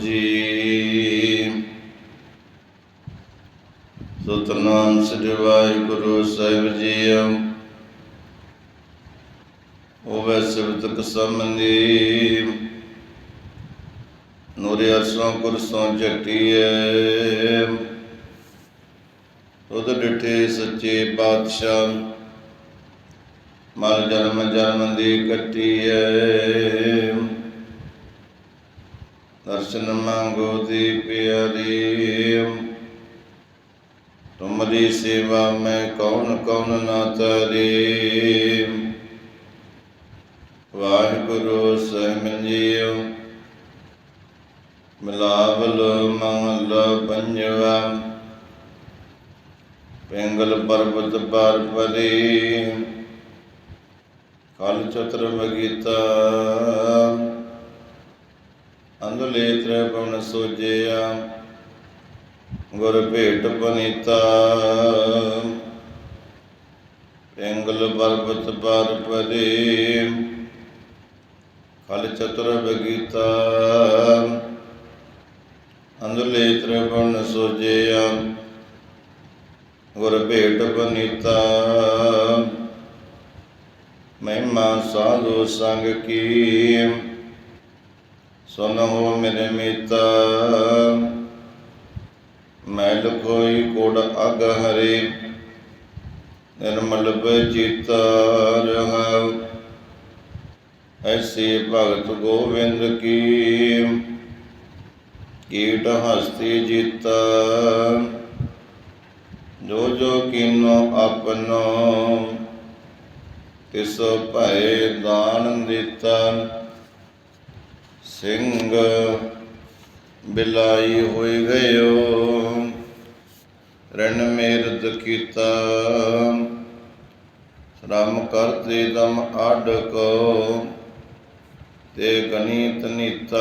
ਜੀ। ਸਤਨਾਮ ਸ੍ਰੀ ਵਾਹਿਗੁਰੂ ਸਾਹਿਬ ਜੀਓ ਹੋਵੇ ਸਿਵਤਕ ਸਮੰਦੀ ਨੂਰੇ ਅਰਸੋਂ ਕੁਰਸੋਂ ਜਟੀਏ ਉਦ ਡਿਠੇ ਸੱਚੇ ਪਾਤਸ਼ਾਹ। ਮਲ ਜਨਮ ਜਨਮ ਦੀ ਕੱਟੀਏ। ਦਰਸ਼ਨ ਮੰਗੋ ਦੀ ਪਿਆਰੀ ਤੁਮਰੀ ਸੇਵਾ ਮੈਂ ਕੌਣ ਕੌਣ ਨਾ ਤਰੀ ਵਾਹਿਗੁਰੂ ਸਾਹਿਬ ਜੀਓ ਮਿਲਾਵਲ ਮੰਗਲ ਪੰਜਵਾ। ਪਿੰਗਲ ਪਰਬਤ ਪਰ ਪਰੀ। ਕਲ ਚਤਰ ਬਗੀਤਾ ਅੰਦਲੇ ਤ੍ਰਿਪਵਨ ਸੋਜਿਆ, ਗੁਰ ਭੇਟ ਪਨੀਤਾ। ਪਿੰਗਲ ਪਰਬਤ ਪਰ ਪਰੀ ਕਲ ਚਤੁਰ ਬਗੀਤਾ। ਅੰਦਲੇ ਤ੍ਰਿਪਵਨ ਸੋਜਿਆ, ਗੁਰ ਭੇਟ ਪਨੀਤਾ। ਮਹਿਮਾ ਸਾਧੂ ਸੰਗ ਕੀ ਸੁਨੋ ਮੇਰੇ ਮੀਤਾ ਮੈਲ ਕੋਈ ਕੋੜ ਅਗ ਹਰੇ, ਨਿਰਮਲ ਬਚਿਤ ਰਹਾ। ਐਸੇ ਭਗਤ ਗੋਬਿੰਦ ਕੀ ਕੀਟ ਹਸਤੀ ਜੀਤਾ? ਜੋ ਜੋ ਕੀਨੋ ਆਪਨੋ, ਤਿਸ ਭੈ ਦਾਨ ਦਿੱਤਾ। ਸਿੰਘ ਬਿਲਾਈ ਹੋਈ ਗਇਓ। ਰਣ ਮੇਰਦ ਕੀਤਾ। ਸ਼ਰਮ ਕਰਤੇ ਦਮ ਆਡ ਕੋ ਤੇ ਗਣਿਤ ਨੀਤਾ।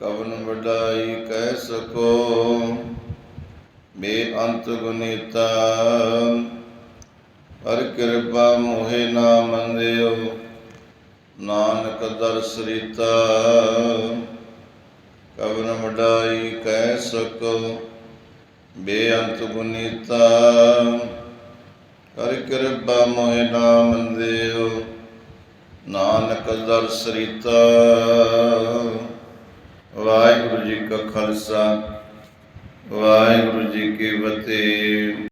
ਕਵਨ ਵਡਾਈ ਕਹਿ ਸਕੋ। ਬੇਅੰਤ ਗੁਨੀਤਾ। ਹਰ ਕਿਰਪਾ ਮੋਹਿ ਨਾ ਮੰਦਿਓ ਨਾਨਕ ਦਰਸ ਰੀਤਾ, ਕਵਨ ਵਡਾਈ ਕਹਿ ਸਕੋ, ਬੇਅੰਤ ਗੁਨੀਤਾ, ਹਰ ਕਿਰਪਾ ਮੋਹਿ ਨਾ ਮੰਦਿਓ ਨਾਨਕ ਦਰਸ ਰੀਤਾ। ਵਾਹਿਗੁਰੂ ਜੀ ਕਾ ਖਾਲਸਾ, ਵਾਹਿਗੁਰੂ ਜੀ ਕੀ ਫਤਿਹ।